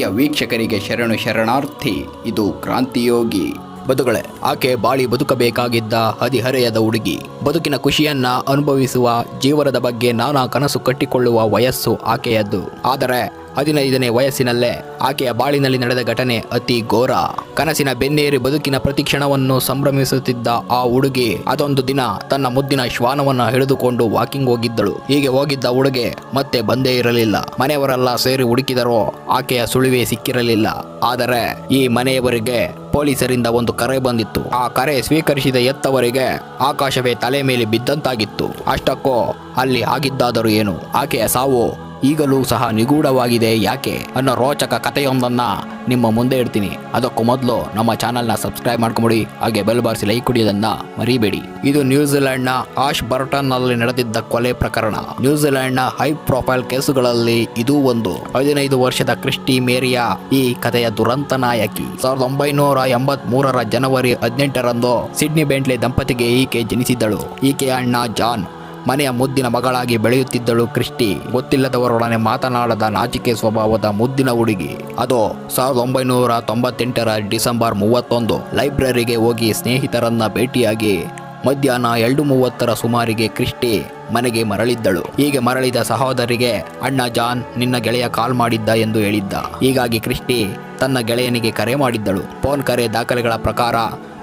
ಪ್ರಿಯ ವೀಕ್ಷಕರಿಗೆ ಶರಣು ಶರಣಾರ್ಥಿ, ಇದು ಕ್ರಾಂತಿಯೋಗಿ. ಬದುಗಳೇ, ಆಕೆ ಬಾಳಿ ಬದುಕಬೇಕಾಗಿದ್ದ ಹದಿಹರೆಯದ ಹುಡುಗಿ. ಬದುಕಿನ ಖುಷಿಯನ್ನ ಅನುಭವಿಸುವ, ಜೀವನದ ಬಗ್ಗೆ ನಾನಾ ಕನಸು ಕಟ್ಟಿಕೊಳ್ಳುವ ವಯಸ್ಸು ಆಕೆಯದ್ದು. ಆದರೆ ಹದಿನೈದನೇ ವಯಸ್ಸಿನಲ್ಲೇ ಆಕೆಯ ಬಾಳಿನಲ್ಲಿ ನಡೆದ ಘಟನೆ ಅತಿ ಘೋರ. ಕನಸಿನ ಬೆನ್ನೇರಿ ಬದುಕಿನ ಪ್ರತಿಕ್ಷಣವನ್ನು ಸಂಭ್ರಮಿಸುತ್ತಿದ್ದ ಆ ಹುಡುಗಿ ಅದೊಂದು ದಿನ ತನ್ನ ಮುದ್ದಿನ ಶ್ವಾನವನ್ನು ಹಿಡಿದುಕೊಂಡು ವಾಕಿಂಗ್ ಹೋಗಿದ್ದಳು. ಹೀಗೆ ಹೋಗಿದ್ದ ಹುಡುಗೆ ಮತ್ತೆ ಬಂದೇ ಇರಲಿಲ್ಲ. ಮನೆಯವರೆಲ್ಲ ಸೇರಿ ಹುಡುಕಿದರೂ ಆಕೆಯ ಸುಳಿವೆ ಸಿಕ್ಕಿರಲಿಲ್ಲ. ಆದರೆ ಈ ಮನೆಯವರಿಗೆ ಪೊಲೀಸರಿಂದ ಒಂದು ಕರೆ ಬಂದಿತ್ತು. ಆ ಕರೆ ಸ್ವೀಕರಿಸಿದ ಎತ್ತವರಿಗೆ ಆಕಾಶವೇ ತಲೆ ಮೇಲೆ ಬಿದ್ದಂತಾಗಿತ್ತು. ಅಷ್ಟಕ್ಕೂ ಅಲ್ಲಿ ಆಗಿದ್ದಾದರೂ ಏನು? ಆಕೆಯ ಸಾವು ಈಗಲೂ ಸಹ ನಿಗೂಢವಾಗಿದೆ. ಯಾಕೆ? ಅನ್ನೋ ರೋಚಕ ಕಥೆಯೊಂದನ್ನು ನಿಮ್ಮ ಮುಂದೆ ಇಡ್ತೀನಿ. ಅದಕ್ಕೂ ಮೊದಲು ನಮ್ಮ ಚಾನಲ್ನ ಸಬ್ಸ್ಕ್ರೈಬ್ ಮಾಡ್ಕೊಂಬಿಡಿ. ಹಾಗೆ ಬೆಲ್ ಬಾರಿಸಿ ಲೈಕ್ ಕುಡಿಯೋದನ್ನ ಮರಿಬೇಡಿ. ಇದು ನ್ಯೂಜಿಲೆಂಡ್ನ ಆಶ್ ಬರ್ಟನ್ನಲ್ಲಿ ನಡೆದಿದ್ದ ಕೊಲೆ ಪ್ರಕರಣ. ನ್ಯೂಜಿಲೆಂಡ್ನ ಹೈ ಪ್ರೊಫೈಲ್ ಕೇಸುಗಳಲ್ಲಿ ಇದು ಒಂದು. ಹದಿನೈದು ವರ್ಷದ ಕ್ರಿಸ್ಟಿ ಮೇರಿಯಾ ಈ ಕಥೆಯ ದುರಂತ ನಾಯಕಿ. ಸಾವಿರದ ಒಂಬೈನೂರ ಎಂಬತ್ ಮೂರರ ಜನವರಿ ಹದಿನೆಂಟರಂದು ಸಿಡ್ನಿ ಬೆಂಟ್ಲೆ ದಂಪತಿಗೆ ಈಕೆ ಜನಿಸಿದ್ದಳು. ಈಕೆಯ ಅಣ್ಣ ಜಾನ್ ಮನೆಯ ಮುದ್ದಿನ ಮಗಳಾಗಿ ಬೆಳೆಯುತ್ತಿದ್ದಳು ಕ್ರಿಸ್ಟಿ ಗೊತ್ತಿಲ್ಲದವರೊಡನೆ ಮಾತನಾಡದ ನಾಚಿಕೆ ಸ್ವಭಾವದ ಮುದ್ದಿನ ಹುಡುಗಿ. ಅದು ಸಾವಿರದ ಒಂಬೈನೂರ ತೊಂಬತ್ತೆಂಟರ ಡಿಸೆಂಬರ್ ಮೂವತ್ತೊಂದು. ಲೈಬ್ರರಿಗೆ ಹೋಗಿ ಸ್ನೇಹಿತರನ್ನ ಭೇಟಿಯಾಗಿ ಮಧ್ಯಾಹ್ನ ಎರಡು ಮೂವತ್ತರ ಸುಮಾರಿಗೆ ಕ್ರಿಸ್ಟಿ ಮನೆಗೆ ಮರಳಿದ್ದಳು. ಹೀಗೆ ಮರಳಿದ ಸಹೋದರಿಗೆ, ಅಣ್ಣ ಜಾನ್, ನಿನ್ನ ಗೆಳೆಯ ಕಾಲ್ ಮಾಡಿದ್ದ ಎಂದು ಹೇಳಿದ್ದ. ಹೀಗಾಗಿ ಕ್ರಿಸ್ಟಿ ತನ್ನ ಗೆಳೆಯನಿಗೆ ಕರೆ ಮಾಡಿದ್ದಳು. ಫೋನ್ ಕರೆ ದಾಖಲೆಗಳ ಪ್ರಕಾರ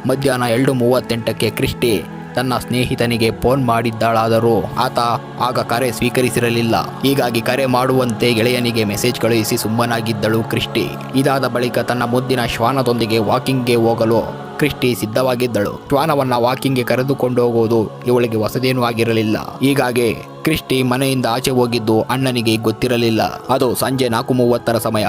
ಮಧ್ಯಾಹ್ನ ಎರಡು ಮೂವತ್ತೆಂಟಕ್ಕೆ ಕ್ರಿಸ್ಟಿ ತನ್ನ ಸ್ನೇಹಿತನಿಗೆ ಫೋನ್ ಮಾಡಿದ್ದಾಳಾದರೂ ಆತ ಆಗ ಕರೆ ಸ್ವೀಕರಿಸಿರಲಿಲ್ಲ. ಹೀಗಾಗಿ ಕರೆ ಮಾಡುವಂತೆ ಗೆಳೆಯನಿಗೆ ಮೆಸೇಜ್ ಕಳುಹಿಸಿ ಸುಮ್ಮನಾಗಿದ್ದಳು ಕ್ರಿಸ್ಟಿ ಇದಾದ ಬಳಿಕ ತನ್ನ ಮುದ್ದಿನ ಶ್ವಾನದೊಂದಿಗೆ ವಾಕಿಂಗ್ಗೆ ಹೋಗಲು ಕ್ರಿಸ್ಟಿ ಸಿದ್ಧವಾಗಿದ್ದಳು. ಶ್ವಾನವನ್ನ ವಾಕಿಂಗ್ಗೆ ಕರೆದುಕೊಂಡು ಹೋಗುವುದು ಇವಳಿಗೆ ಹೊಸದೇನೂ ಆಗಿರಲಿಲ್ಲ. ಹೀಗಾಗಿ ಕ್ರಿಸ್ಟಿ ಮನೆಯಿಂದ ಆಚೆ ಹೋಗಿದ್ದು ಅಣ್ಣನಿಗೆ ಗೊತ್ತಿರಲಿಲ್ಲ. ಅದು ಸಂಜೆ ನಾಲ್ಕು ಮೂವತ್ತರ ಸಮಯ.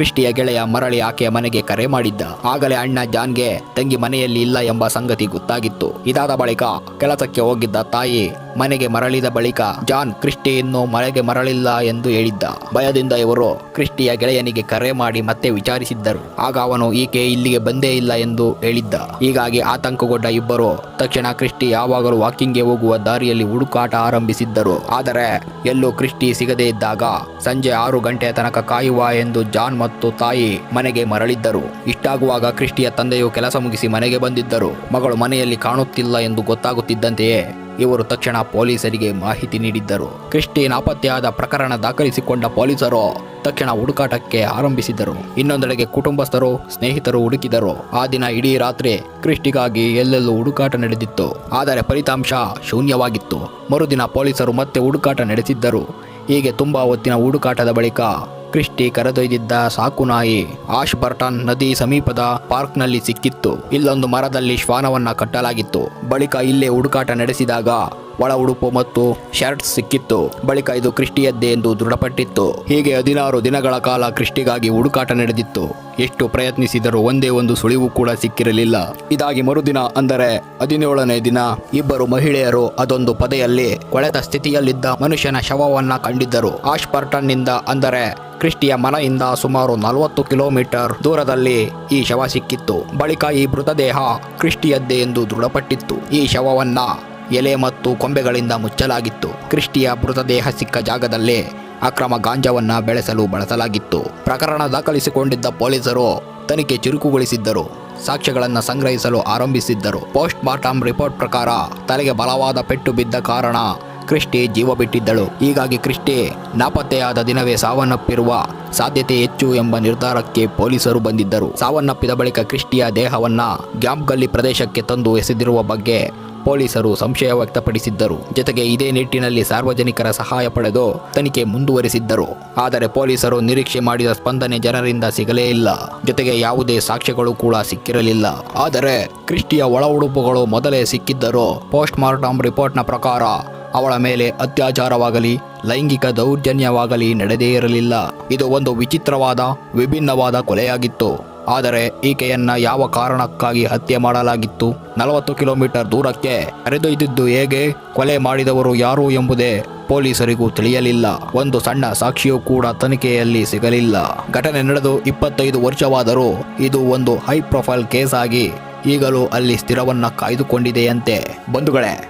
ಕ್ರಿಸ್ಟಿಯ ಗೆಳೆಯ ಮರಳಿ ಆಕೆಯ ಮನೆಗೆ ಕರೆ ಮಾಡಿದ್ದ. ಆಗಲೇ ಅಣ್ಣ ಜಾನ್ಗೆ, ತಂಗಿ ಮನೆಯಲ್ಲಿ ಇಲ್ಲ ಎಂಬ ಸಂಗತಿ ಗೊತ್ತಾಗಿತ್ತು. ಇದಾದ ಬಳಿಕ ಕೆಲಸಕ್ಕೆ ಹೋಗಿದ್ದ ತಾಯಿ ಮನೆಗೆ ಮರಳಿದ ಬಳಿಕ ಜಾನ್ ಕ್ರಿಸ್ಟಿ ಇನ್ನೂ ಮನೆಗೆ ಮರಳಿಲ್ಲ ಎಂದು ಹೇಳಿದ್ದ. ಭಯದಿಂದ ಇವರು ಕ್ರಿಸ್ಟಿಯ ಗೆಳೆಯನಿಗೆ ಕರೆ ಮಾಡಿ ಮತ್ತೆ ವಿಚಾರಿಸಿದ್ದರು. ಆಗ ಅವನು ಈಕೆ ಇಲ್ಲಿಗೆ ಬಂದೇ ಇಲ್ಲ ಎಂದು ಹೇಳಿದ್ದ. ಹೀಗಾಗಿ ಆತಂಕಗೊಂಡ ಇಬ್ಬರು ತಕ್ಷಣ ಕ್ರಿಸ್ಟಿ ಯಾವಾಗಲೂ ವಾಕಿಂಗ್ಗೆ ಹೋಗುವ ದಾರಿಯಲ್ಲಿ ಹುಡುಕಾಟ ಆರಂಭಿಸಿದ್ದರು. ಆದರೆ ಎಲ್ಲೂ ಕ್ರಿಸ್ಟಿ ಸಿಗದೇ ಇದ್ದಾಗ ಸಂಜೆ ಆರು ಗಂಟೆಯ ತನಕ ಕಾಯುವ ಎಂದು ಜಾನ್ ಮತ್ತು ತಾಯಿ ಮನೆಗೆ ಮರಳಿದ್ದರು. ಇಷ್ಟಾಗುವಾಗ ಕ್ರಿಸ್ಟಿಯ ತಂದೆಯು ಕೆಲಸ ಮುಗಿಸಿ ಮನೆಗೆ ಬಂದಿದ್ದರು. ಮಗಳು ಮನೆಯಲ್ಲಿ ಕಾಣುತ್ತಿಲ್ಲ ಎಂದು ಗೊತ್ತಾಗುತ್ತಿದ್ದಂತೆಯೇ ಇವರು ತಕ್ಷಣ ಪೊಲೀಸರಿಗೆ ಮಾಹಿತಿ ನೀಡಿದ್ದರು. ಕ್ರಿಸ್ಟಿ ನಾಪತ್ತೆಯಾದ ಪ್ರಕರಣ ದಾಖಲಿಸಿಕೊಂಡ ಪೊಲೀಸರು ತಕ್ಷಣ ಹುಡುಕಾಟಕ್ಕೆ ಆರಂಭಿಸಿದರು ಇನ್ನೊಂದೆಡೆಗೆ ಕುಟುಂಬಸ್ಥರು, ಸ್ನೇಹಿತರು ಹುಡುಕಿದರು. ಆ ದಿನ ಇಡೀ ರಾತ್ರಿ ಕ್ರಿಸ್ಟಿಗಾಗಿ ಎಲ್ಲೆಲ್ಲೂ ಹುಡುಕಾಟ ನಡೆದಿತ್ತು. ಆದರೆ ಫಲಿತಾಂಶ ಶೂನ್ಯವಾಗಿತ್ತು. ಮರುದಿನ ಪೊಲೀಸರು ಮತ್ತೆ ಹುಡುಕಾಟ ನಡೆಸಿದ್ದರು. ಹೀಗೆ ತುಂಬಾ ಹೊತ್ತಿನ ಹುಡುಕಾಟದ ಬಳಿಕ ಕ್ರಿಸ್ಟಿ ಕರೆದೊಯ್ದಿದ್ದ ಸಾಕು ನಾಯಿ ಆಶ್ ಬರ್ಟನ್ ನದಿ ಸಮೀಪದ ಪಾರ್ಕ್ನಲ್ಲಿ ಸಿಕ್ಕಿತ್ತು. ಇಲ್ಲೊಂದು ಮರದಲ್ಲಿ ಶ್ವಾನವನ್ನ ಕಟ್ಟಲಾಗಿತ್ತು. ಬಳಿಕ ಇಲ್ಲೇ ಹುಡುಕಾಟ ನಡೆಸಿದಾಗ ಒಳ ಉಡುಪು ಮತ್ತು ಶರ್ಟ್ ಸಿಕ್ಕಿತ್ತು. ಬಳಿಕ ಇದು ಕ್ರಿಸ್ಟಿಯದ್ದೇ ಎಂದು ದೃಢಪಟ್ಟಿತ್ತು. ಹೀಗೆ ಹದಿನಾರು ದಿನಗಳ ಕಾಲ ಕ್ರಿಸ್ಟಿಗಾಗಿ ಹುಡುಕಾಟ ನಡೆದಿತ್ತು. ಎಷ್ಟು ಪ್ರಯತ್ನಿಸಿದರೂ ಒಂದೇ ಒಂದು ಸುಳಿವು ಕೂಡ ಸಿಕ್ಕಿರಲಿಲ್ಲ. ಇದಾಗಿ ಮರುದಿನ, ಅಂದರೆ ಹದಿನೇಳನೇ ದಿನ, ಇಬ್ಬರು ಮಹಿಳೆಯರು ಅದೊಂದು ಪದೆಯಲ್ಲಿ ಕೊಳೆತ ಸ್ಥಿತಿಯಲ್ಲಿದ್ದ ಮನುಷ್ಯನ ಶವವನ್ನ ಕಂಡಿದ್ದರು. ಆಶ್ಪರ್ಟನ್ನಿಂದ, ಅಂದರೆ ಕ್ರಿಸ್ಟಿಯ ಮನೆಯಿಂದ ಸುಮಾರು ನಲವತ್ತು ಕಿಲೋಮೀಟರ್ ದೂರದಲ್ಲಿ ಈ ಶವ ಸಿಕ್ಕಿತ್ತು. ಬಳಿಕ ಈ ಮೃತದೇಹ ಕ್ರಿಸ್ಟಿಯದ್ದೇ ಎಂದು ದೃಢಪಟ್ಟಿತ್ತು. ಈ ಶವವನ್ನ ಎಲೆ ಮತ್ತು ಕೊಂಬೆಗಳಿಂದ ಮುಚ್ಚಲಾಗಿತ್ತು. ಕ್ರಿಸ್ಟಿಯ ಮೃತದೇಹ ಸಿಕ್ಕ ಜಾಗದಲ್ಲೇ ಅಕ್ರಮ ಗಾಂಜಾವನ್ನ ಬೆಳೆಸಲು ಬಳಸಲಾಗಿತ್ತು. ಪ್ರಕರಣ ದಾಖಲಿಸಿಕೊಂಡಿದ್ದ ಪೊಲೀಸರು ತನಿಖೆ ಚುರುಕುಗೊಳಿಸಿದ್ದರು. ಸಾಕ್ಷ್ಯಗಳನ್ನು ಸಂಗ್ರಹಿಸಲು ಆರಂಭಿಸಿದ್ದರು. ಪೋಸ್ಟ್ ಮಾರ್ಟಮ್ ರಿಪೋರ್ಟ್ ಪ್ರಕಾರ ತಲೆಗೆ ಬಲವಾದ ಪೆಟ್ಟು ಬಿದ್ದ ಕಾರಣ ಕ್ರಿಸ್ಟಿ ಜೀವ ಬಿಟ್ಟಿದ್ದಳು. ಹೀಗಾಗಿ ಕ್ರಿಸ್ಟಿ ನಾಪತ್ತೆಯಾದ ದಿನವೇ ಸಾವನ್ನಪ್ಪಿರುವ ಸಾಧ್ಯತೆ ಹೆಚ್ಚು ಎಂಬ ನಿರ್ಧಾರಕ್ಕೆ ಪೊಲೀಸರು ಬಂದಿದ್ದರು. ಸಾವನ್ನಪ್ಪಿದ ಬಳಿಕ ಕ್ರಿಸ್ಟಿಯ ದೇಹವನ್ನ ಗ್ಯಾಂಪ್ಗಲ್ಲಿ ಪ್ರದೇಶಕ್ಕೆ ತಂದು ಎಸೆದಿರುವ ಬಗ್ಗೆ ಪೊಲೀಸರು ಸಂಶಯ ವ್ಯಕ್ತಪಡಿಸಿದ್ದರು. ಜೊತೆಗೆ ಇದೇ ನಿಟ್ಟಿನಲ್ಲಿ ಸಾರ್ವಜನಿಕರ ಸಹಾಯ ಪಡೆದು ತನಿಖೆ ಮುಂದುವರೆಸಿದ್ದರು. ಆದರೆ ಪೊಲೀಸರು ನಿರೀಕ್ಷೆ ಮಾಡಿದ ಸ್ಪಂದನೆ ಜನರಿಂದ ಸಿಗಲೇ ಇಲ್ಲ. ಜೊತೆಗೆ ಯಾವುದೇ ಸಾಕ್ಷ್ಯಗಳು ಕೂಡ ಸಿಕ್ಕಿರಲಿಲ್ಲ. ಆದರೆ ಕ್ರಿಸ್ಟಿಯ ಒಳ ಉಡುಪುಗಳು ಮೊದಲೇ ಸಿಕ್ಕಿದ್ದರೂ ಪೋಸ್ಟ್ ಮಾರ್ಟಮ್ ರಿಪೋರ್ಟ್ನ ಪ್ರಕಾರ ಅವಳ ಮೇಲೆ ಅತ್ಯಾಚಾರವಾಗಲಿ, ಲೈಂಗಿಕ ದೌರ್ಜನ್ಯವಾಗಲಿ ನಡೆದೇ ಇರಲಿಲ್ಲ. ಇದು ಒಂದು ವಿಚಿತ್ರವಾದ, ವಿಭಿನ್ನವಾದ ಕೊಲೆಯಾಗಿತ್ತು. ಆದರೆ ಈಕೆಯನ್ನ ಯಾವ ಕಾರಣಕ್ಕಾಗಿ ಹತ್ಯೆ ಮಾಡಲಾಗಿತ್ತು? ನಲವತ್ತು ಕಿಲೋಮೀಟರ್ ದೂರಕ್ಕೆ ಕರೆದೊಯ್ದಿದ್ದು ಹೇಗೆ? ಕೊಲೆ ಮಾಡಿದವರು ಯಾರು ಎಂಬುದೇ ಪೊಲೀಸರಿಗೂ ತಿಳಿಯಲಿಲ್ಲ. ಒಂದು ಸಣ್ಣ ಸಾಕ್ಷಿಯೂ ಕೂಡ ತನಿಖೆಯಲ್ಲಿ ಸಿಗಲಿಲ್ಲ. ಘಟನೆ ನಡೆದು ಇಪ್ಪತ್ತೈದು ವರ್ಷವಾದರೂ ಇದು ಒಂದು ಹೈ ಪ್ರೊಫೈಲ್ ಕೇಸ್ ಆಗಿ ಈಗಲೂ ಅಲ್ಲಿ ಸ್ಥಿರವನ್ನ ಕಾಯ್ದುಕೊಂಡಿದೆಯಂತೆ. ಬಂಧುಗಳೇ